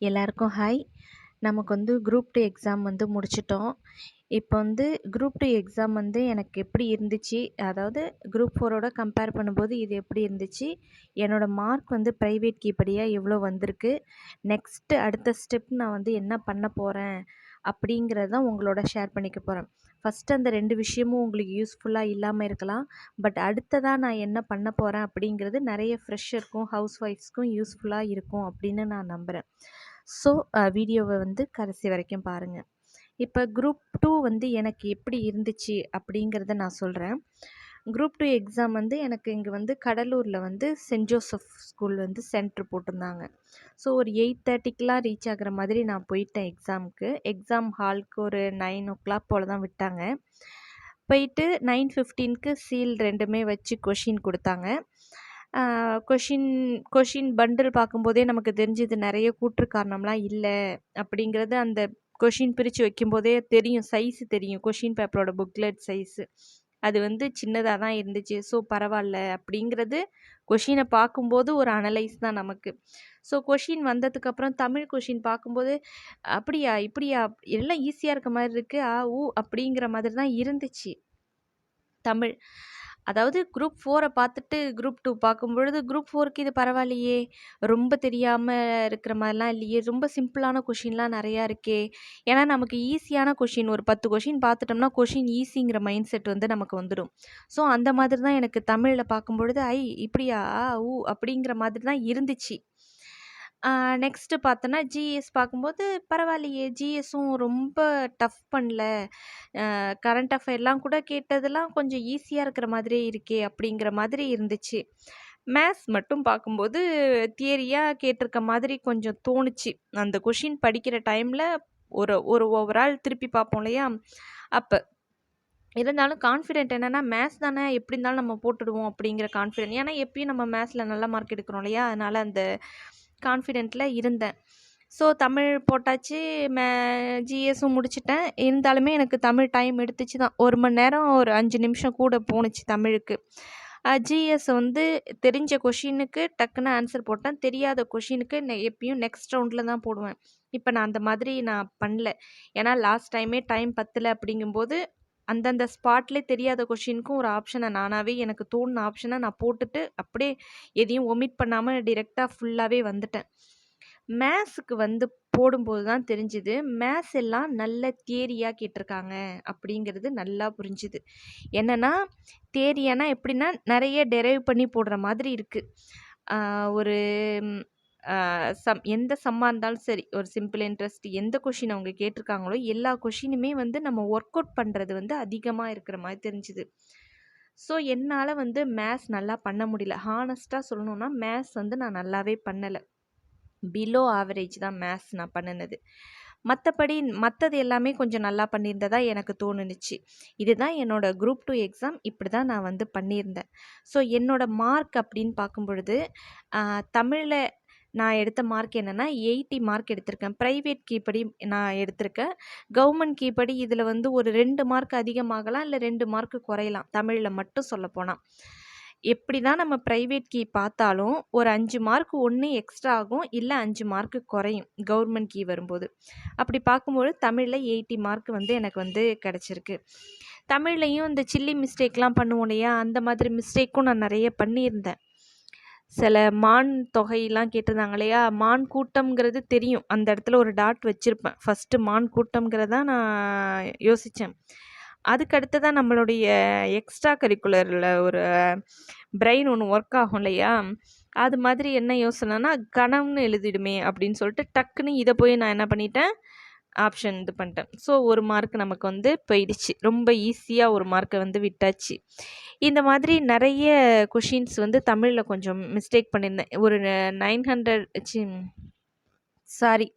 எல்லாருக்கும் ஹாய் நமக்கு வந்து குரூப் டூ எக்ஸாம் வந்து முடிச்சிட்டோம். இப்போ வந்து குரூப் டூ எக்ஸாம் வந்து எனக்கு எப்படி இருந்துச்சு? அதாவது குரூப் ஃபோரோட கம்பேர் பண்ணும்போது இது எப்படி இருந்துச்சு? என்னோடய மார்க் வந்து ப்ரைவேட் கீப்படியாக எவ்வளோ வந்திருக்கு? நெக்ஸ்ட்டு அடுத்த ஸ்டெப் நான் வந்து என்ன பண்ண போகிறேன் அப்படிங்கிறத உங்களோட ஷேர் பண்ணிக்க போகிறேன் ஃபஸ்ட்டு அந்த ரெண்டு விஷயமும் உங்களுக்கு யூஸ்ஃபுல்லாக இல்லாமல் இருக்கலாம். பட் அடுத்ததாக நான் என்ன பண்ண போகிறேன் அப்படிங்கிறது நிறைய ஃப்ரெஷருக்கும் ஹவுஸ் ஒய்ஃப்ஸ்க்கும் யூஸ்ஃபுல்லாக இருக்கும் அப்படின்னு நான் நம்புகிறேன் ஸோ வீடியோவை வந்து கடைசி வரைக்கும் பாருங்கள் இப்போ குரூப் டூ வந்து எனக்கு எப்படி இருந்துச்சு அப்படிங்கிறத நான் சொல்கிறேன் குரூப் டூ எக்ஸாம் வந்து எனக்கு இங்கே வந்து கடலூரில் வந்து சென்ட் ஜோசப் ஸ்கூல் வந்து சென்ட்ரு போட்டிருந்தாங்க. ஸோ ஒரு எயிட் தேர்ட்டிக்கெலாம் ரீச் ஆகிற மாதிரி நான் போயிட்டேன் எக்ஸாமுக்கு எக்ஸாம் ஹாலுக்கு ஒரு நைன் ஓ கிளாக் போல் தான் விட்டாங்க. போயிட்டு நைன் ஃபிஃப்டீனுக்கு சீல் ரெண்டுமே வச்சு கொஷின் கொடுத்தாங்க. கொஷின் கொஷின் பண்டில் பார்க்கும்போதே நமக்கு தெரிஞ்சது நிறைய கூற்று காரணம்லாம் இல்லை அப்படிங்கிறது அந்த கொஷின் பிரித்து வைக்கும்போதே தெரியும் சைஸு தெரியும் கொஷின் பேப்பரோட புக்லெட் சைஸு அது வந்து சின்னதாக தான் இருந்துச்சு. ஸோ பரவாயில்ல அப்படிங்கிறது கொஷினை பார்க்கும்போது ஒரு அனலைஸ் தான் நமக்கு. ஸோ கொஷின் வந்ததுக்கப்புறம் தமிழ் கொஷின் பார்க்கும்போது அப்படியா இப்படியா? எல்லாம் ஈஸியாக இருக்க மாதிரி இருக்குது ஆ ஊ அப்படிங்கிற மாதிரி தான் இருந்துச்சு தமிழ். அதாவது குரூப் ஃபோரை பார்த்துட்டு குரூப் டூ பார்க்கும் பொழுது குரூப் ஃபோருக்கு இது பரவாயில்லையே ரொம்ப தெரியாமல் இருக்கிற மாதிரிலாம் இல்லையே ரொம்ப சிம்பிளான கொஷின்லாம் நிறையா இருக்கே. ஏன்னா நமக்கு ஈஸியான கொஷின் ஒரு பத்து கொஷின் பார்த்துட்டோம்னா கொஷின் ஈஸிங்கிற மைண்ட் செட் வந்து நமக்கு வந்துடும் ஸோ அந்த மாதிரி தான் எனக்கு தமிழில் பார்க்கும்பொழுது ஐ இப்படியா ஊ அப்படிங்கிற மாதிரி தான் இருந்துச்சு. நெக்ஸ்ட்டு பார்த்தோன்னா ஜிஎஸ் பார்க்கும்போது பரவாயில்லையே. ஜிஎஸும் ரொம்ப டஃப் பண்ணல. கரண்ட் அஃபேர்லாம் கூட கேட்டதெல்லாம் கொஞ்சம் ஈஸியாக இருக்கிற மாதிரியே இருக்கே அப்படிங்கிற மாதிரி இருந்துச்சு. மேத்ஸ் மட்டும் பார்க்கும்போது தியரியாக கேட்டிருக்க மாதிரி கொஞ்சம் தோணுச்சு. அந்த கொஷின் படிக்கிற டைமில் ஒரு ஒரு ஓவரால் திருப்பி பார்ப்போம் இல்லையா? அப்போ இருந்தாலும் கான்ஃபிடென்ட் என்னென்னா மேத்ஸ் தானே எப்படி இருந்தாலும் நம்ம போட்டுடுவோம் அப்படிங்கிற கான்ஃபிடென்ட் ஏன்னா எப்பயும் நம்ம மேத்ஸில் நல்ல மார்க் எடுக்கிறோம் இல்லையா? அதனால் அந்த கான்ஃபிடென்ட்டில் இருந்தேன். ஸோ தமிழ் போட்டாச்சு. மே ஜிஎஸும் முடிச்சிட்டேன். இருந்தாலுமே எனக்கு தமிழ் டைம் எடுத்துச்சு தான். ஒரு மணி நேரம் ஒரு அஞ்சு நிமிஷம் கூட போணுச்சு தமிழுக்கு. ஜிஎஸ் வந்து தெரிஞ்ச கொஷினுக்கு டக்குன்னு ஆன்சர் போட்டேன். தெரியாத கொஷினுக்கு நெ எப்பயும் நெக்ஸ்ட் ரவுண்டில் தான் போடுவேன். இப்போ நான் அந்த மாதிரி நான் பண்ணல. ஏன்னா லாஸ்ட் டைமே டைம் பத்தலை அப்படிங்கும்போது அந்தந்த ஸ்பாட்லேயே தெரியாத கொஷினுக்கும் ஒரு ஆப்ஷனை நானாகவே எனக்கு தோணுன ஆப்ஷனை நான் போட்டுட்டு அப்படியே எதையும் ஒமிட் பண்ணாமல் டிரெக்டாக ஃபுல்லாகவே வந்துட்டேன். மேத்ஸுக்கு வந்து போடும்போது தான் தெரிஞ்சுது மேத்ஸ் எல்லாம் நல்ல தியரியாக கேட்டிருக்காங்க அப்படிங்கிறது நல்லா புரிஞ்சுது. என்னென்னா தேரியானா எப்படின்னா நிறைய டெரைவ் பண்ணி போடுற மாதிரி இருக்குது ஒரு சம் எந்த சம்மாக இருந்தாலும் சரி ஒரு சிம்பிள் இன்ட்ரெஸ்ட் எந்த கொஷின் அவங்க கேட்டிருக்காங்களோ எல்லா கொஷினுமே வந்து நம்ம ஒர்க் அவுட் பண்ணுறது வந்து அதிகமாக இருக்கிற மாதிரி தெரிஞ்சுது. ஸோ என்னால் வந்து மேத்ஸ் நல்லா பண்ண முடியல. ஹானஸ்ட்டாக சொல்லணுன்னா மேத்ஸ் வந்து நான் நல்லாவே பண்ணலை. பிலோ ஆவரேஜ் தான் மேத்ஸ் நான் பண்ணினது. மற்றபடி மற்றது எல்லாமே கொஞ்சம் நல்லா பண்ணியிருந்ததா எனக்கு தோணுனுச்சு. இதுதான் என்னோடய குரூப் டூ எக்ஸாம் இப்படி தான் நான் வந்து பண்ணியிருந்தேன். ஸோ என்னோடய மார்க் அப்படின்னு பார்க்கும் பொழுது தமிழில் நான் எடுத்த மார்க் என்னென்னா எயிட்டி மார்க் எடுத்திருக்கேன். ப்ரைவேட் கீப்படி நான் எடுத்திருக்கேன். கவர்மெண்ட் கீப்படி இதில் வந்து ஒரு ரெண்டு மார்க் அதிகமாகலாம் இல்லை ரெண்டு மார்க்கு குறையலாம். தமிழில் மட்டும் சொல்லப்போனால் எப்படி தான் நம்ம ப்ரைவேட் கீ பார்த்தாலும் ஒரு அஞ்சு மார்க் ஒன்று எக்ஸ்ட்ரா ஆகும் இல்லை அஞ்சு மார்க்கு குறையும் கவர்மெண்ட் கீ வரும்போது. அப்படி பார்க்கும்போது தமிழில் எயிட்டி மார்க் வந்து எனக்கு வந்து கிடச்சிருக்கு. தமிழ்லையும் இந்த சில்லி மிஸ்டேக்லாம் பண்ணுவோம் இல்லையா? அந்த மாதிரி மிஸ்டேக்கும் நான் நிறைய பண்ணியிருந்தேன். சில மான் தொகையெல்லாம் கேட்டிருந்தாங்க இல்லையா? மான் கூட்டம்ங்கிறது தெரியும். அந்த இடத்துல ஒரு டாட் வச்சுருப்பேன். ஃபஸ்ட்டு மான் கூட்டம்ங்கிறதான் நான் யோசித்தேன் அதுக்கு தான் நம்மளுடைய எக்ஸ்ட்ரா கரிக்குலரில் ஒரு பிரெயின் ஒன்று ஒர்க் ஆகும் இல்லையா? அது மாதிரி என்ன யோசனைனா கணம்னு எழுதிடுமே அப்படின்னு சொல்லிட்டு டக்குன்னு இதை போய் நான் என்ன பண்ணிட்டேன்? ஆப்ஷன் இது பண்ணிட்டேன். ஸோ ஒரு மார்க் நமக்கு வந்து போயிடுச்சு. ரொம்ப ஈஸியாக ஒரு மார்க்கை வந்து விட்டாச்சு. இந்த மாதிரி நிறைய கொஷின்ஸ் வந்து தமிழில் கொஞ்சம் மிஸ்டேக் பண்ணியிருந்தேன். ஒரு நைன் ஹண்ட்ரட் சாரி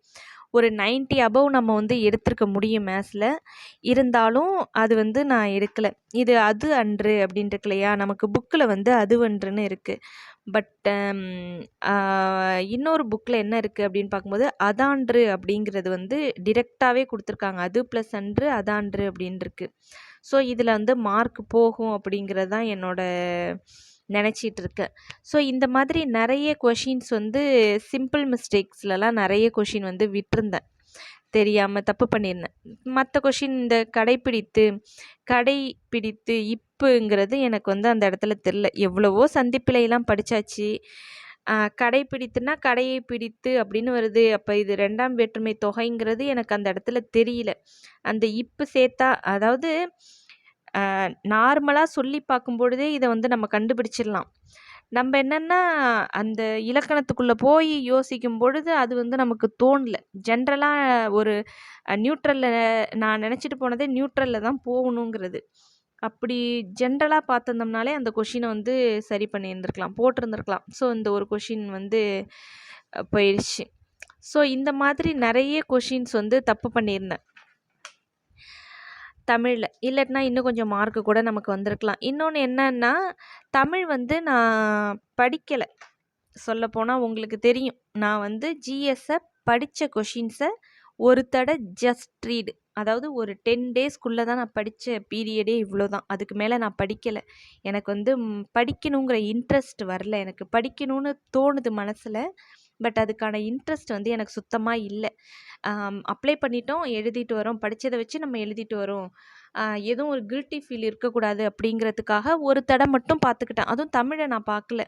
ஒரு நைன்ட்டி அபவ் நம்ம வந்து எடுத்திருக்க முடியும் மேத்ஸில் இருந்தாலும் அது வந்து நான் எடுக்கலை. இது அது அன்று அப்படின்ட்டு இருக்கு இல்லையா நமக்கு புக்கில் வந்து அது அன்றுன்னு இருக்குது பட் இன்னொரு புக்கில் என்ன இருக்குது அப்படின்னு பார்க்கும்போது அதான்று அப்படிங்கிறது வந்து டிரெக்டாகவே கொடுத்துருக்காங்க. அது ப்ளஸ் அன்று அதான்று அப்படின்ருக்கு. ஸோ இதில் வந்து மார்க் போகும் அப்படிங்கிறது தான் என்னோடய நினச்சிட்டு இருக்கேன். ஸோ இந்த மாதிரி நிறைய கொஷின்ஸ் வந்து சிம்பிள் மிஸ்டேக்ஸ்லலாம் நிறைய கொஷின் வந்து விட்டுருந்தேன். தெரியாமல் தப்பு பண்ணியிருந்தேன். மற்ற கொஷின் இந்த கடைப்பிடித்து கடைப்பிடித்து இப் இப்புங்கிறது எனக்கு வந்து அந்த இடத்துல தெரில எவ்வளவோ சந்திப்பிலையெல்லாம் படித்தாச்சு கடைப்பிடித்துனா கடையை பிடித்து அப்படின்னு வருது. அப்போ இது ரெண்டாம் வேற்றுமை தொகைங்கிறது எனக்கு அந்த இடத்துல தெரியல. அந்த இப்பு சேர்த்தா அதாவது நார்மலாக சொல்லி பார்க்கும்பொழுதே இதை வந்து நம்ம கண்டுபிடிச்சிடலாம். நம்ம என்னென்னா அந்த இலக்கணத்துக்குள்ளே போய் யோசிக்கும் பொழுது அது வந்து நமக்கு தோணல. ஜென்ரலாக ஒரு நியூட்ரலில் நான் நினச்சிட்டு போனதே நியூட்ரலில் தான் போகணுங்கிறது. அப்படி ஜென்ரலாக பார்த்துருந்தோம்னாலே அந்த கொஷினை வந்து சரி பண்ணியிருந்துருக்கலாம் போட்டிருந்துருக்கலாம். ஸோ இந்த ஒரு கொஷின் வந்து போயிடுச்சு. ஸோ இந்த மாதிரி நிறைய கொஷின்ஸ் வந்து தப்பு பண்ணியிருந்தேன். தமிழில். இல்லைன்னா இன்னும் கொஞ்சம் மார்க்கு கூட நமக்கு வந்திருக்கலாம். இன்னொன்று என்னன்னா தமிழ் வந்து நான் படிக்கலை. சொல்லப்போனால் உங்களுக்கு தெரியும். நான் வந்து ஜிஎஸ்ஸை படித்த கொஷின்ஸை ஒரு தடவை ஜஸ்ட் ரீடு அதாவது ஒரு டென் டேஸ்க்குள்ளே தான் நான் படித்த பீரியடே இவ்வளோ தான் அதுக்கு மேலே நான் படிக்கலை. எனக்கு வந்து படிக்கணுங்கிற இன்ட்ரெஸ்ட் வரல. எனக்கு படிக்கணும்னு தோணுது மனசில் பட் அதுக்கான இன்ட்ரெஸ்ட் வந்து எனக்கு சுத்தமாக இல்லை. அப்ளை பண்ணிட்டோம் எழுதிட்டு வரோம். படித்ததை வச்சு நம்ம எழுதிட்டு வரோம். எதுவும் ஒரு கில்ட்டி ஃபீல் இருக்கக்கூடாது அப்படிங்கிறதுக்காக ஒரு தடவை மட்டும் பார்த்துக்கிட்டேன். அதுவும் தமிழை நான் பார்க்கல.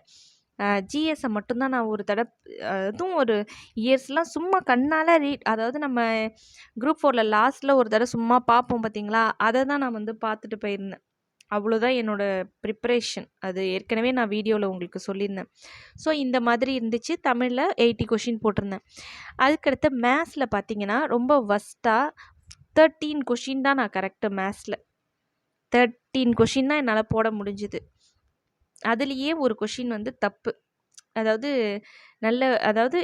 ஜிஎஸ்ஸை மட்டும்தான் நான் ஒரு தடவை அதுவும் ஒரு இயர்ஸ்லாம் சும்மா கண்ணால் ரீட் அதாவது நம்ம குரூப் ஃபோரில் லாஸ்ட்டில் ஒரு தடவை சும்மா பார்ப்போம் பார்த்தீங்களா அதை தான் நான் வந்து பார்த்துட்டு போயிருந்தேன். அவ்வளோதான் என்னோடய ப்ரிப்பரேஷன் அது ஏற்கனவே நான் வீடியோவில் உங்களுக்கு சொல்லியிருந்தேன். ஸோ இந்த மாதிரி இருந்துச்சு. தமிழில் எயிட்டி கொஷின் போட்டிருந்தேன். அதுக்கடுத்து மேத்ஸில் பார்த்தீங்கன்னா ரொம்ப வஸ்ட்டாக தேர்ட்டீன் கொஷின் தான் நான் கரெக்டு மேத்ஸில் தேர்ட்டீன் கொஷின் தான் என்னால் போட முடிஞ்சுது. அதுலேயே ஒரு கொஷின் வந்து தப்பு. அதாவது நல்ல அதாவது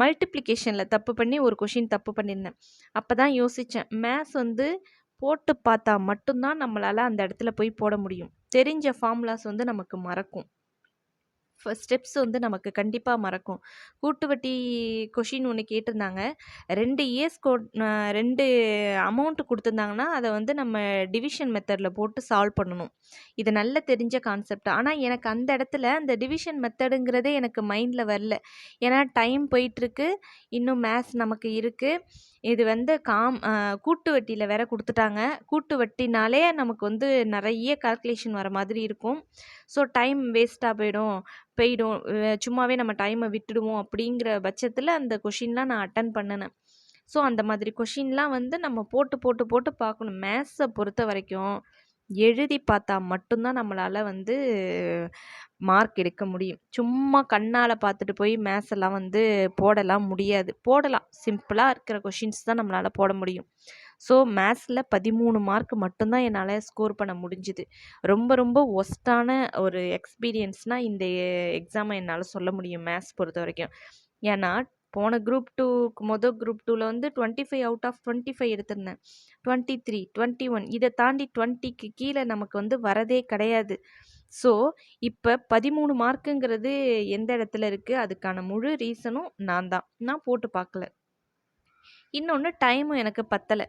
மல்டிப்ளிகேஷனில் தப்பு பண்ணி ஒரு கொஷின் தப்பு பண்ணியிருந்தேன் அப்போ தான் யோசித்தேன் மேத்ஸ் வந்து போட்டு பார்த்தா மட்டும்தான் நம்மளால் அந்த இடத்துல போய் போட முடியும். தெரிஞ்ச ஃபார்முலாஸ் வந்து நமக்கு மறக்கும். ஸ்டெப்ஸ் வந்து நமக்கு கண்டிப்பாக மறக்கும். கூட்டு வட்டி கொஷின் ஒன்று கேட்டிருந்தாங்க. ரெண்டு இயர்ஸ் கோ ரெண்டு அமௌண்ட்டு கொடுத்துருந்தாங்கன்னா அதை வந்து நம்ம டிவிஷன் மெத்தடில் போட்டு சால்வ் பண்ணணும். இது நல்ல தெரிஞ்ச கான்செப்ட் ஆனால் எனக்கு அந்த இடத்துல அந்த டிவிஷன் மெத்தடுங்கிறதே எனக்கு மைண்டில் வரல. ஏன்னா டைம் போயிட்டுருக்கு. இன்னும் மேத்ஸ் நமக்கு இருக்குது இது வந்து காம் கூட்டு வட்டியில் வேற கொடுத்துட்டாங்க. கூட்டு வட்டினாலே நமக்கு வந்து நிறைய கால்குலேஷன் வர மாதிரி இருக்கும். ஸோ டைம் வேஸ்ட்டாக போயிடும். போயிடும். சும்மாவே நம்ம டைமை விட்டுடுவோம் அப்படிங்கிற பட்சத்தில் அந்த கொஷின்லாம் நான் அட்டன் பண்ணினேன். ஸோ அந்த மாதிரி கொஷின்லாம் வந்து நம்ம போட்டு போட்டு போட்டு பார்க்கணும். மேத்ஸை பொறுத்த வரைக்கும் எழுதி பார்த்தா மட்டும்தான் நம்மளால் வந்து மார்க் எடுக்க முடியும். சும்மா கண்ணால் பார்த்துட்டு போய் மேத்ஸ் எல்லாம் வந்து போடலாம் முடியாது. போடலாம். சிம்பிளாக இருக்கிற கொஷின்ஸ் தான் நம்மளால் போட முடியும். ஸோ மேத்ஸில் பதிமூணு மார்க் மட்டும்தான் என்னால் ஸ்கோர் பண்ண முடிஞ்சுது. ரொம்ப ரொம்ப ஒஸ்ட்டான ஒரு எக்ஸ்பீரியன்ஸ்னால் இந்த எக்ஸாமை என்னால் சொல்ல முடியும் மேத்ஸ் பொறுத்த வரைக்கும். ஏன்னா போன குரூப் டூக்கு மொதல் குரூப் டூவில் வந்து twenty five out of twenty five எடுத்திருந்தேன். டுவெண்ட்டி த்ரீ டுவெண்ட்டி ஒன் இதை தாண்டி டுவெண்ட்டிக்கு கீழே நமக்கு வந்து வரதே கிடையாது. ஸோ இப்போ பதிமூணு மார்க்குங்கிறது எந்த இடத்துல இருக்குது அதுக்கான முழு ரீசனும் நான் தான். நான் போட்டு பார்க்கல இன்னொன்று டைமும் எனக்கு பத்தலை.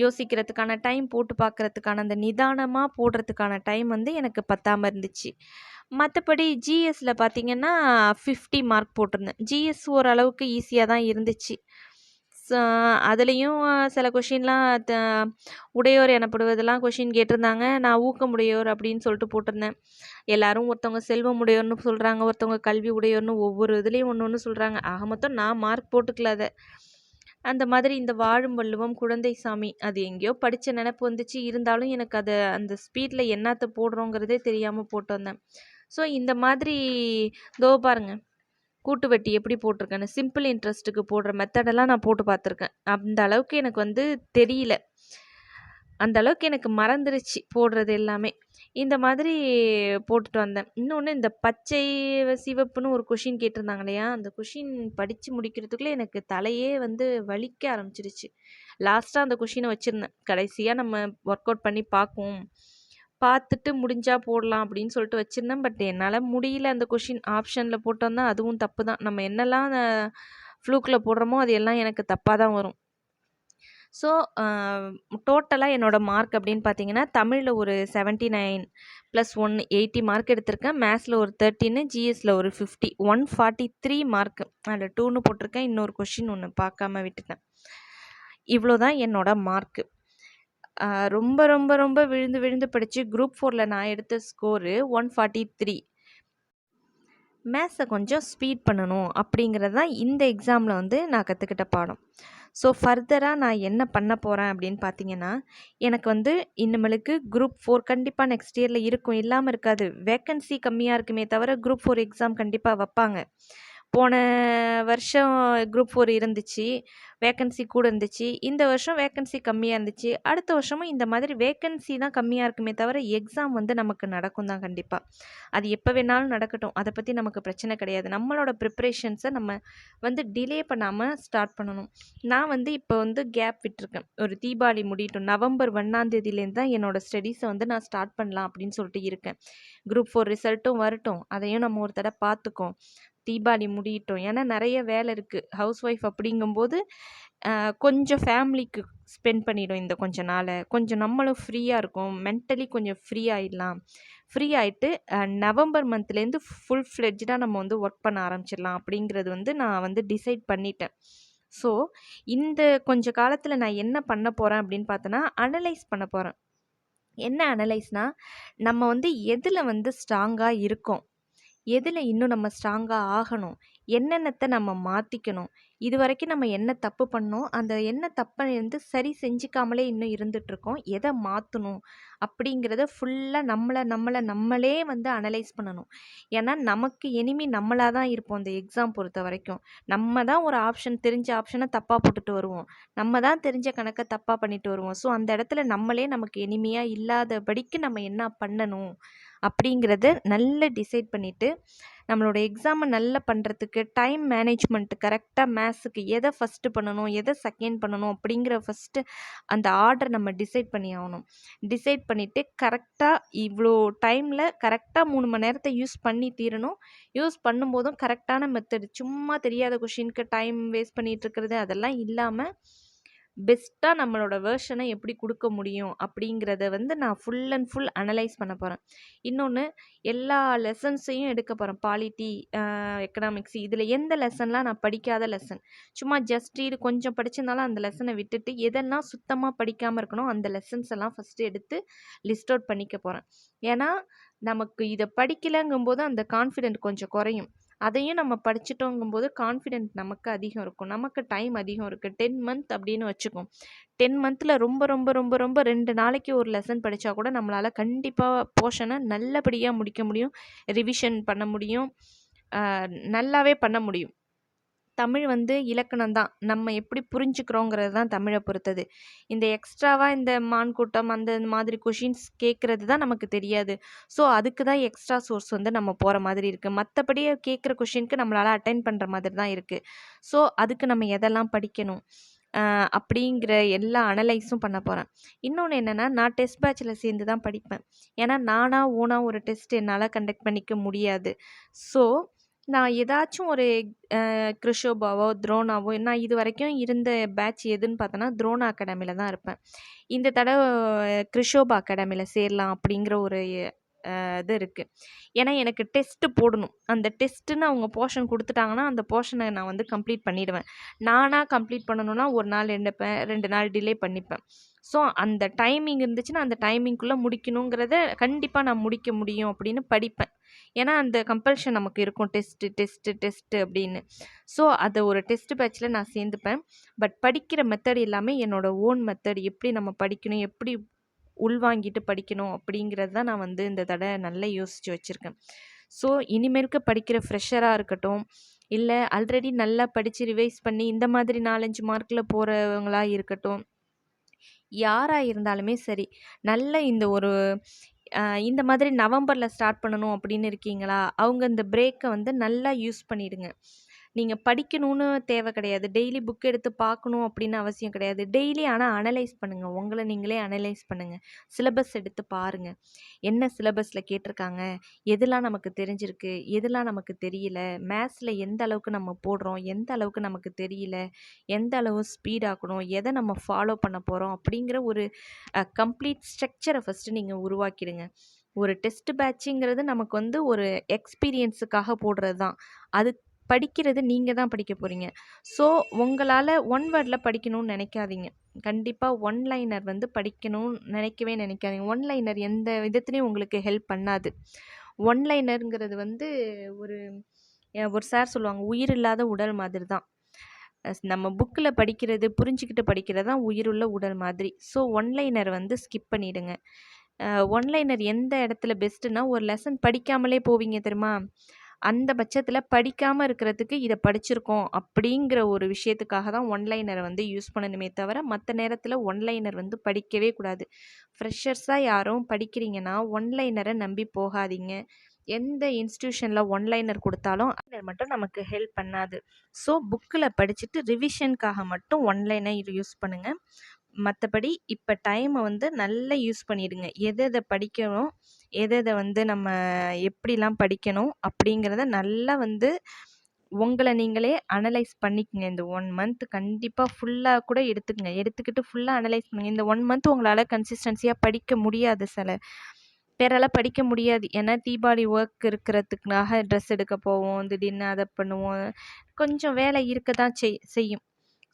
யோசிக்கிறதுக்கான டைம் போட்டு பார்க்குறதுக்கான அந்த நிதானமாக போடுறதுக்கான டைம் வந்து எனக்கு பத்தாமல் இருந்துச்சு. மற்றபடி ஜிஎஸ்சில் பார்த்தீங்கன்னா ஃபிஃப்டி மார்க் போட்டிருந்தேன். ஜிஎஸ் ஓரளவுக்கு ஈஸியாக தான் இருந்துச்சு. அதுலேயும் சில கொஷின்லாம் த உடையோர் எனப்படுவதெல்லாம் கொஷின் கேட்டிருந்தாங்க. நான் ஊக்கமுடையோர் அப்படின்னு சொல்லிட்டு போட்டிருந்தேன். எல்லாரும் ஒருத்தவங்க செல்வம் உடையோர்னு சொல்கிறாங்க ஒருத்தவங்க கல்வி உடையோர்னு ஒவ்வொரு இதுலேயும் ஒன்று ஒன்று சொல்கிறாங்க ஆக மொத்தம் நான் மார்க் போட்டுக்கல அதை. அந்த மாதிரி இந்த வாழும் வள்ளுவம் குழந்தை சாமி அது எங்கேயோ படித்த நினப்பு வந்துச்சு. இருந்தாலும் எனக்கு அதை அந்த ஸ்பீடில் என்னத்தை போடுறோங்கிறதே தெரியாமல் போட்டு வந்தேன். ஸோ இந்த மாதிரி தோ பாருங்க. கூட்டு வட்டி எப்படி போட்டிருக்கேன்னு சிம்பிள் இன்ட்ரெஸ்ட்டுக்கு போடுற மெத்தடெல்லாம் நான் போட்டு பார்த்துருக்கேன். அந்த அளவுக்கு எனக்கு வந்து தெரியல. அந்த அளவுக்கு எனக்கு மறந்துருச்சு போடுறது எல்லாமே. இந்த மாதிரி போட்டுட்டு வந்தேன். இன்னொன்று இந்த பச்சை சிவப்புன்னு ஒரு கொஷின் கேட்டிருந்தாங்க இல்லையா? அந்த கொஷின் படித்து முடிக்கிறதுக்குள்ளே எனக்கு தலையே வந்து வலிக்க ஆரம்பிச்சிருச்சு. லாஸ்ட்டாக அந்த கொஷினை வச்சுருந்தேன். கடைசியாக நம்ம ஒர்க் அவுட் பண்ணி பார்ப்போம் பார்த்துட்டு முடிஞ்சால் போடலாம் அப்படின்னு சொல்லிட்டு வச்சுருந்தேன். பட் என்னால் முடியல அந்த கொஷின் ஆப்ஷனில் போட்டோம்னா அதுவும் தப்பு தான். நம்ம என்னெல்லாம் ஃப்ளூக்கில் போடுறோமோ அது எல்லாம் எனக்கு தப்பாக தான் வரும். ஸோ டோட்டலாக என்னோடய மார்க் அப்படின்னு பார்த்தீங்கன்னா தமிழில் ஒரு 79 nine plus one eighty mark எடுத்திருக்கேன். மேத்ஸில் ஒரு தேர்ட்டின்னு ஜிஎஸ்சில் ஒரு fifty. One forty three mark அதில் டூன்னு போட்டிருக்கேன். இன்னொரு கொஷின் ஒன்று பார்க்காம விட்டுட்டேன். இவ்வளோ தான் என்னோட மார்க்கு ரொம்ப ரொம்ப ரொம்ப விழுந்து விழுந்து படித்து குரூப் ஃபோரில் நான் எடுத்த ஸ்கோரு ஒன் ஃபார்ட்டி த்ரீ மேத்ஸை கொஞ்சம் ஸ்பீட் பண்ணணும் அப்படிங்கிறது தான் இந்த எக்ஸாமில் வந்து நான் கற்றுக்கிட்ட பாடம். ஸோ ஃபர்தராக நான் என்ன பண்ண போகிறேன் அப்படின்னு பார்த்தீங்கன்னா எனக்கு வந்து இனிமேலுக்கு குரூப் ஃபோர் கண்டிப்பாக நெக்ஸ்ட் இயரில் இருக்கும். இல்லாமல் இருக்காது. வேக்கன்சி கம்மியாக இருக்குமே தவிர குரூப் ஃபோர் எக்ஸாம் கண்டிப்பாக வைப்பாங்க. போன வருஷம் குரூப் ஃபோர் இருந்துச்சு வேக்கன்சி கூட இருந்துச்சு. இந்த வருஷம் வேக்கன்சி கம்மியாக இருந்துச்சு. அடுத்த வருஷமும் இந்த மாதிரி வேக்கன்சி தான் கம்மியாக இருக்குமே தவிர எக்ஸாம் வந்து நமக்கு நடக்கும் தான் கண்டிப்பாக அது எப்போ வேணாலும் நடக்கட்டும். அதை பற்றி நமக்கு பிரச்சனை கிடையாது. நம்மளோட ப்ரிப்ரேஷன்ஸை நம்ம வந்து டிலே பண்ணாமல் ஸ்டார்ட் பண்ணணும். நான் வந்து இப்போ வந்து கேப் விட்டுருக்கேன். ஒரு தீபாவளி முடியட்டும். நவம்பர் ஒன்றாந்தேதியிலேருந்து தான் என்னோடய ஸ்டடீஸை வந்து நான் ஸ்டார்ட் பண்ணலாம் அப்படின்னு சொல்லிட்டு இருக்கேன். குரூப் ஃபோர் ரிசல்ட்டும் வரட்டும். அதையும் நம்ம ஒரு தடவை பார்த்துக்கோம் தீபாவளி முடியட்டும். ஏன்னா நிறைய வேலை இருக்குது ஹவுஸ் ஒய்ஃப் அப்படிங்கும்போது கொஞ்சம் ஃபேமிலிக்கு ஸ்பெண்ட் பண்ணிடும் இந்த கொஞ்ச நாளை. கொஞ்சம் நம்மளும் ஃப்ரீயாக இருக்கும். மென்டலி கொஞ்சம் ஃப்ரீ ஆகிடலாம் ஃப்ரீ ஆகிட்டு நவம்பர் மந்த்லேருந்து ஃபுல் ஃப்ளெட்ஜாக நம்ம வந்து ஒர்க் பண்ண ஆரம்பிச்சிடலாம் அப்படிங்கிறது வந்து நான் வந்து டிசைட் பண்ணிட்டேன். ஸோ இந்த கொஞ்ச காலத்தில் நான் என்ன பண்ண போகிறேன் அப்படின்னு பார்த்தோன்னா அனலைஸ் பண்ண போகிறேன் என்ன அனலைஸ்னால் நம்ம வந்து எதில் வந்து ஸ்ட்ராங்காக இருக்கோம்? எதில் இன்னும் நம்ம ஸ்ட்ராங்காக ஆகணும்? என்னென்னத்தை நம்ம மாற்றிக்கணும் இது வரைக்கும் நம்ம என்ன தப்பு பண்ணோம்? அந்த என்ன தப்பை வந்து சரி செஞ்சுக்காமலே இன்னும் இருந்துகிட்ருக்கோம் எதை மாற்றணும் அப்படிங்கிறத ஃபுல்லாக நம்மளை நம்மளை நம்மளே வந்து அனலைஸ் பண்ணணும். ஏன்னா நமக்கு எனிமி நம்மளாக தான் இருப்போம் இந்த எக்ஸாம் பொறுத்த வரைக்கும். நம்ம தான் ஒரு ஆப்ஷன் தெரிஞ்ச ஆப்ஷனை தப்பாக போட்டுட்டு வருவோம். நம்ம தான் தெரிஞ்ச கணக்கை தப்பாக பண்ணிட்டு வருவோம். ஸோ அந்த இடத்துல நம்மளே நமக்கு எனிமையாக இல்லாதபடிக்கு நம்ம என்ன பண்ணணும்? அப்படிங்கிறத நல்ல டிசைட் பண்ணிவிட்டு நம்மளோட எக்ஸாமை நல்லா பண்ணுறதுக்கு டைம் மேனேஜ்மெண்ட்டு கரெக்டாக மேத்ஸுக்கு எதை ஃபஸ்ட்டு பண்ணணும் எதை செகண்ட் பண்ணணும் அப்படிங்கிற ஃபஸ்ட்டு அந்த ஆர்டர் நம்ம டிசைட் பண்ணி ஆகணும். டிசைட் பண்ணிவிட்டு கரெக்டாக இவ்வளோ டைமில் கரெக்டாக மூணு மணி நேரத்தை யூஸ் பண்ணி தீரணும். யூஸ் பண்ணும்போதும் கரெக்டான மெத்தட் சும்மா தெரியாத கொஷினுக்கு டைம் வேஸ்ட் பண்ணிகிட்டு இருக்கிறது அதெல்லாம் இல்லாமல் பெஸ்ட்டாக நம்மளோட வேர்ஷனை எப்படி கொடுக்க முடியும் அப்படிங்கிறத வந்து நான் ஃபுல் அண்ட் ஃபுல் அனலைஸ் பண்ண போகிறேன் இன்னொன்று எல்லா லெசன்ஸையும் எடுக்க போகிறேன் பாலிட்டி எக்கனாமிக்ஸ் இதில் எந்த லெசன்லாம் நான் படிக்காத லெசன் சும்மா ஜஸ்ட் இது கொஞ்சம் படிச்சிருந்தாலும் அந்த லெசனை விட்டுட்டு எதெல்லாம் சுத்தமாக படிக்காமல் இருக்கணும் அந்த லெசன்ஸ் எல்லாம் ஃபஸ்ட்டு எடுத்து லிஸ்ட் அவுட் பண்ணிக்க போகிறேன் ஏன்னா நமக்கு இதை படிக்கலைங்கும்போது அந்த கான்ஃபிடென்ட் கொஞ்சம் குறையும். அதையும் நம்ம படிச்சிட்டோங்கும்போது கான்ஃபிடென்ட் நமக்கு அதிகம் இருக்கும். நமக்கு டைம் அதிகம் இருக்குது டென் மந்த் அப்படின்னு வச்சுக்கோம் டென் மந்தில் ரொம்ப ரொம்ப ரொம்ப ரொம்ப ரெண்டு நாளைக்கு ஒரு லெசன் படித்தா கூட நம்மளால் கண்டிப்பாக போர்ஷனை நல்லபடியாக முடிக்க முடியும். ரிவிஷன் பண்ண முடியும். நல்லாவே பண்ண முடியும். தமிழ் வந்து இலக்கணம் தான். நம்ம எப்படி புரிஞ்சுக்கிறோங்கிறது தான் தமிழை பொறுத்தது. இந்த எக்ஸ்ட்ராவாக இந்த மான் கூட்டம் அந்த மாதிரி கொஷின்ஸ் கேட்குறது தான் நமக்கு தெரியாது. ஸோ அதுக்கு தான் எக்ஸ்ட்ரா சோர்ஸ் வந்து நம்ம போகிற மாதிரி இருக்குது மற்றபடி கேட்குற கொஷினுக்கு நம்மளால் அட்டைன் பண்ணுற மாதிரி தான் இருக்குது ஸோ அதுக்கு நம்ம எதெல்லாம் படிக்கணும்? அப்படிங்கிற எல்லா அனலைஸும் பண்ண போகிறேன் இன்னொன்று என்னென்னா நான் டெஸ்ட் பேட்சில் சேர்ந்து தான் படிப்பேன். ஏன்னா நானாக ஓனாக ஒரு டெஸ்ட் என்னால் கண்டக்ட் பண்ணிக்க முடியாது. ஸோ நான் ஏதாச்சும் ஒரு கிருஷோபாவோ துரோணாவோ நான் இது வரைக்கும் இருந்த பேட்ச் எதுன்னு பார்த்தோன்னா துரோணா அகாடமியில் தான் இருப்பேன். இந்த தடவை கிருஷோபா அகாடமியில் சேரலாம் அப்படிங்கிற ஒரு இது இருக்குது ஏன்னா எனக்கு டெஸ்ட்டு போடணும். அந்த டெஸ்ட்டுன்னு அவங்க போர்ஷன் கொடுத்துட்டாங்கன்னா அந்த போர்ஷனை நான் வந்து கம்ப்ளீட் பண்ணிவிடுவேன் நானாக கம்ப்ளீட் பண்ணணுன்னா ஒரு நாள் ரெண்டுப்பேன் ரெண்டு நாள் டிலே பண்ணிப்பேன். ஸோ அந்த டைமிங் இருந்துச்சுன்னா அந்த டைமிங்குள்ளே முடிக்கணுங்கிறத கண்டிப்பாக நான் முடிக்க முடியும் அப்படின்னு படிப்பேன். ஏன்னா அந்த கம்பல்ஷன் நமக்கு இருக்கும். டெஸ்ட்டு டெஸ்ட்டு டெஸ்ட்டு அப்படின்னு. ஸோ அதை ஒரு டெஸ்ட் பேட்சில் நான் சேர்ந்துப்பேன். பட் படிக்கிற மெத்தட் எல்லாமே என்னோடய ஓன் மெத்தட் எப்படி நம்ம படிக்கணும்? எப்படி உள்வாங்கிட்டு படிக்கணும்? அப்படிங்கிறது தான் நான் வந்து இந்த தடவை நல்லா யோசித்து வச்சுருக்கேன். ஸோ இனிமேலுக்கு படிக்கிற ஃப்ரெஷராக இருக்கட்டும் இல்லை ஆல்ரெடி நல்லா படித்து ரிவைஸ் பண்ணி இந்த மாதிரி நாலஞ்சு மார்க்கில் போகிறவங்களாக இருக்கட்டும் யாராக இருந்தாலுமே சரி. நல்ல இந்த ஒரு இந்த மாதிரி நவம்பரில் ஸ்டார்ட் பண்ணணும் அப்படின்னு இருக்கீங்களா? அவங்க இந்த பிரேக்கை வந்து நல்லா யூஸ் பண்ணிவிடுங்க நீங்கள் படிக்கணும்னு தேவை கிடையாது. டெய்லி புக் எடுத்து பார்க்கணும் அப்படின்னு அவசியம் கிடையாது. டெய்லி ஆனால் அனலைஸ் பண்ணுங்கள் உங்களை நீங்களே அனலைஸ் பண்ணுங்கள் சிலபஸ் எடுத்து பாருங்கள் என்ன சிலபஸில் கேட்டிருக்காங்க? எதெல்லாம் நமக்கு தெரிஞ்சிருக்கு? எதெல்லாம் நமக்கு தெரியல? மேத்ஸில் எந்த அளவுக்கு நம்ம போடுறோம்? எந்த அளவுக்கு நமக்கு தெரியல? எந்த அளவு ஸ்பீடாக்கணும் எதை நம்ம ஃபாலோ பண்ண போகிறோம் அப்படிங்கிற ஒரு கம்ப்ளீட் ஸ்ட்ரக்சரை ஃபஸ்ட்டு நீங்கள் உருவாக்கிடுங்க. ஒரு டெஸ்ட் பேட்சுங்கிறது நமக்கு வந்து ஒரு எக்ஸ்பீரியன்ஸுக்காக போடுறது தான் அது படிக்கிறது நீங்கள் தான் படிக்க போகிறீங்க ஸோ உங்களால் ஒன் வேர்டில் படிக்கணும்னு நினைக்காதீங்க. கண்டிப்பாக ஒன் லைனர் வந்து படிக்கணும்னு நினைக்கவே நினைக்காதீங்க. ஒன் லைனர் எந்த விதத்துலேயும் உங்களுக்கு ஹெல்ப் பண்ணாது. ஒன் லைனருங்கிறது வந்து ஒரு ஒரு சார் சொல்லுவாங்க உயிர் இல்லாத உடல் மாதிரி தான். நம்ம புக்கில் படிக்கிறது புரிஞ்சுக்கிட்டு படிக்கிறது தான் உயிருள்ள உடல் மாதிரி. ஸோ ஒன்லைனர் வந்து ஸ்கிப் பண்ணிவிடுங்க ஒன்லைனர் எந்த இடத்துல பெஸ்ட்டுன்னா ஒரு லெசன் படிக்காமலே போவீங்க தெரியுமா? அந்த பட்சத்தில் படிக்காமல் இருக்கிறதுக்கு இதை படிச்சிருக்கோம் அப்படிங்கிற ஒரு விஷயத்துக்காக தான் ஒன்லைனரை வந்து யூஸ் பண்ணணுமே தவிர மற்ற நேரத்தில் ஒன்லைனர் வந்து படிக்கவே கூடாது. ஃப்ரெஷர்ஸாக யாரும் படிக்கிறீங்கன்னா ஒன்லைனரை நம்பி போகாதீங்க. எந்த இன்ஸ்டியூஷனில் ஒன்லைனர் கொடுத்தாலும் அது மட்டும் நமக்கு ஹெல்ப் பண்ணாது. ஸோ புக்கில் படிச்சுட்டு ரிவிஷனுக்காக மட்டும் ஒன்லைனை யூஸ் பண்ணுங்கள் மற்றபடி இப்போ டைமை வந்து நல்லா யூஸ் பண்ணிடுங்க. எதை எதை படிக்கணும் எதை எதை வந்து நம்ம எப்படிலாம் படிக்கணும் அப்படிங்கிறத நல்லா வந்து உங்களை நீங்களே அனலைஸ் பண்ணிக்கங்க. இந்த ஒன் மந்த் கண்டிப்பாக ஃபுல்லாக கூட எடுத்துக்கங்க. எடுத்துக்கிட்டு ஃபுல்லாக அனலைஸ் பண்ணுங்கள் இந்த ஒன் மந்த் உங்களால் கன்சிஸ்டன்சியாக படிக்க முடியாது சில பேரால் படிக்க முடியாது. ஏன்னா தீபாவளி ஒர்க் இருக்கிறதுக்காக ட்ரெஸ் எடுக்க போவோம் திடீர்னு அதை பண்ணுவோம். கொஞ்சம் வேலை இருக்க தான் செய் செய்யும்.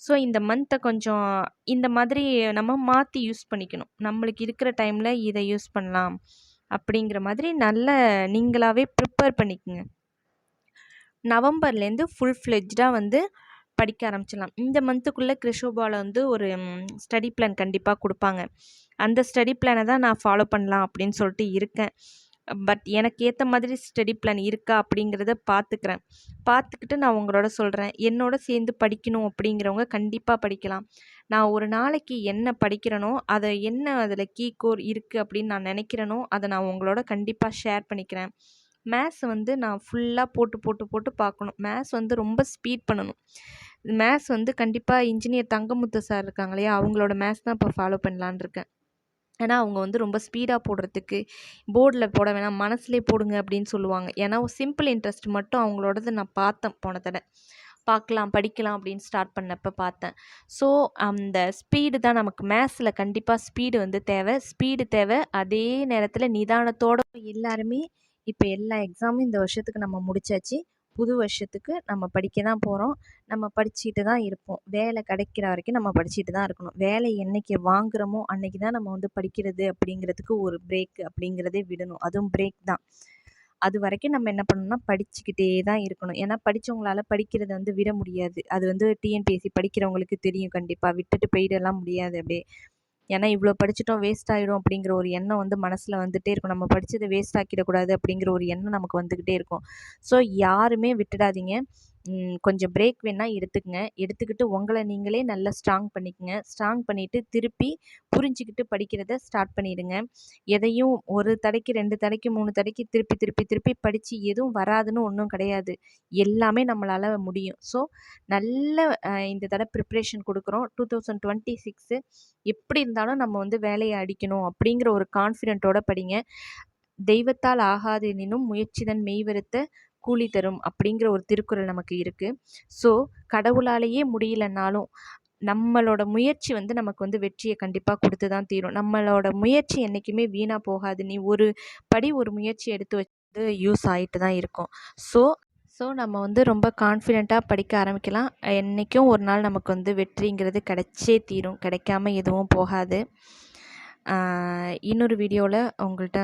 ஸோ இந்த மந்த்தை கொஞ்சம் இந்த மாதிரி நம்ம மாற்றி யூஸ் பண்ணிக்கணும். நம்மளுக்கு இருக்கிற டைமில் இதை யூஸ் பண்ணலாம் அப்படிங்கிற மாதிரி நல்ல நீங்களாகவே ப்ரிப்பேர் பண்ணிக்கோங்க. நவம்பர்லேருந்து ஃபுல் ஃப்ளெஜ்டாக வந்து படிக்க ஆரம்பிச்சிடலாம். இந்த மந்த்துக்குள்ளே கிறிஷோபாவில் வந்து ஒரு ஸ்டடி பிளான் கண்டிப்பாக கொடுப்பாங்க. அந்த ஸ்டடி பிளானை தான் நான் ஃபாலோ பண்ணலாம் அப்படின்னு சொல்லிட்டு இருக்கேன். பட் எனக்கு ஏற்ற மாதிரி ஸ்டடி பிளான் இருக்கா அப்படிங்கிறத பார்த்துக்கிறேன் பார்த்துக்கிட்டு நான் உங்களோட சொல்கிறேன் என்னோட சேர்ந்து படிக்கணும் அப்படிங்கிறவங்க கண்டிப்பாக படிக்கலாம். நான் ஒரு நாளைக்கு என்ன படிக்கிறேனோ அதை என்ன அதில் கீ கோர் இருக்குது அப்படின்னு நான் நினைக்கிறேனோ அதை நான் உங்களோட கண்டிப்பாக ஷேர் பண்ணிக்கிறேன். மேத்ஸ் வந்து நான் ஃபுல்லாக போட்டு போட்டு போட்டு பார்க்கணும் மேத்ஸ் வந்து ரொம்ப ஸ்பீட் பண்ணணும். மேத்ஸ் வந்து கண்டிப்பாக இன்ஜினியர் தங்கமுத்து சார் இருக்காங்க இல்லையா? அவங்களோட மேத்ஸ் தான் இப்போ ஃபாலோ பண்ணலான் இருக்கேன். ஏன்னா அவங்க வந்து ரொம்ப ஸ்பீடாக போடுறதுக்கு போர்டில் போட வேணாம் மனசுலே போடுங்க அப்படின்னு சொல்லுவாங்க. ஏன்னா சிம்பிள் இன்ட்ரெஸ்ட் மட்டும் அவங்களோடது நான் பார்த்தேன் போன தடவை. பார்க்கலாம் படிக்கலாம் அப்படின்னு ஸ்டார்ட் பண்ணப்போ பார்த்தேன். ஸோ அந்த ஸ்பீடு தான் நமக்கு மேத்ஸில் கண்டிப்பாக ஸ்பீடு வந்து தேவை. ஸ்பீடு தேவை. அதே நேரத்தில் நிதானத்தோட எல்லாருமே இப்போ எல்லா எக்ஸாமும் இந்த வருஷத்துக்கு நம்ம முடிச்சாச்சு. புது வருஷத்துக்கு நம்ம படிக்க தான் போகிறோம் நம்ம படிச்சுட்டு தான் இருப்போம். வேலை கிடைக்கிற வரைக்கும் நம்ம படிச்சுட்டு தான் இருக்கணும். வேலை என்னைக்கு வாங்குகிறோமோ அன்னைக்கு தான் நம்ம வந்து படிக்கிறது அப்படிங்கிறதுக்கு ஒரு பிரேக் அப்படிங்கிறதே விடணும். அதுவும் பிரேக் தான். அது வரைக்கும் நம்ம என்ன பண்ணணும்னா படிச்சுக்கிட்டே தான் இருக்கணும். ஏன்னா படித்தவங்களால படிக்கிறத வந்து விட முடியாது. அது வந்து டிஎன்பிஎஸ்சி படிக்கிறவங்களுக்கு தெரியும் கண்டிப்பாக விட்டுட்டு போயிடலாம் முடியாது அப்படியே. ஏன்னா இவ்வளோ படிச்சிட்டோம் வேஸ்ட் ஆகிடும் அப்படிங்கிற ஒரு எண்ணம் வந்து மனசில் வந்துகிட்டே இருக்கும். நம்ம படித்ததை வேஸ்ட் ஆக்கிடக்கூடாது அப்படிங்கிற ஒரு எண்ணம் நமக்கு வந்துக்கிட்டே இருக்கும். ஸோ யாருமே விட்டுடாதீங்க. கொஞ்சம் பிரேக் வேணால் எடுத்துக்கங்க. எடுத்துக்கிட்டு உங்களை நீங்களே நல்லா ஸ்ட்ராங் பண்ணிக்கங்க. ஸ்ட்ராங் பண்ணிவிட்டு திருப்பி புரிஞ்சுக்கிட்டு படிக்கிறத ஸ்டார்ட் பண்ணிவிடுங்க எதையும் ஒரு தடைக்கு ரெண்டு தடைக்கு மூணு தடைக்கு திருப்பி திருப்பி திருப்பி படித்து எதுவும் வராதுன்னு ஒன்றும் கிடையாது. எல்லாமே நம்மளால் முடியும். ஸோ நல்ல இந்த தடவை ப்ரிப்ரேஷன் கொடுக்குறோம். டூ தௌசண்ட் டுவெண்ட்டி சிக்ஸு எப்படி இருந்தாலும் நம்ம வந்து வேலையை அடிக்கணும் அப்படிங்கிற ஒரு கான்ஃபிடென்ட்டோட படிங்க. தெய்வத்தால் ஆகாது எனினும் முயற்சிதன் மெய்வருத்த கூலி தரும் அப்படிங்கிற ஒரு திருக்குறள் நமக்கு இருக்குது ஸோ கடவுளாலேயே முடியலன்னாலும் நம்மளோட முயற்சி வந்து நமக்கு வந்து வெற்றியை கண்டிப்பாக கொடுத்து தான் தீரும். நம்மளோட முயற்சி என்றைக்குமே வீணாக போகாது. நீ ஒரு படி ஒரு முயற்சி எடுத்து வச்சு யூஸ் ஆகிட்டு தான் இருக்கும். ஸோ ஸோ நம்ம வந்து ரொம்ப கான்ஃபிடெண்ட்டாக படிக்க ஆரம்பிக்கலாம். என்றைக்கும் ஒரு நாள் நமக்கு வந்து வெற்றிங்கிறது கிடைச்சே தீரும். கிடைக்காம எதுவும் போகாது. இன்னொரு வீடியோவில் உங்கள்கிட்ட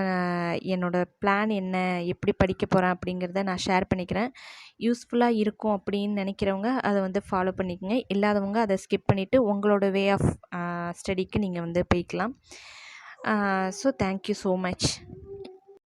என்னோடய பிளான் என்ன எப்படி படிக்க போகிறேன் அப்படிங்கிறத நான் ஷேர் பண்ணிக்கிறேன். யூஸ்ஃபுல்லாக இருக்கும் அப்படின்னு நினைக்கிறவங்க அதை வந்து ஃபாலோ பண்ணிக்கோங்க. இல்லாதவங்க அதை ஸ்கிப் பண்ணிவிட்டு உங்களோட வே ஆஃப் ஸ்டடிக்கு நீங்கள் வந்து போய்க்கலாம். So thank you so much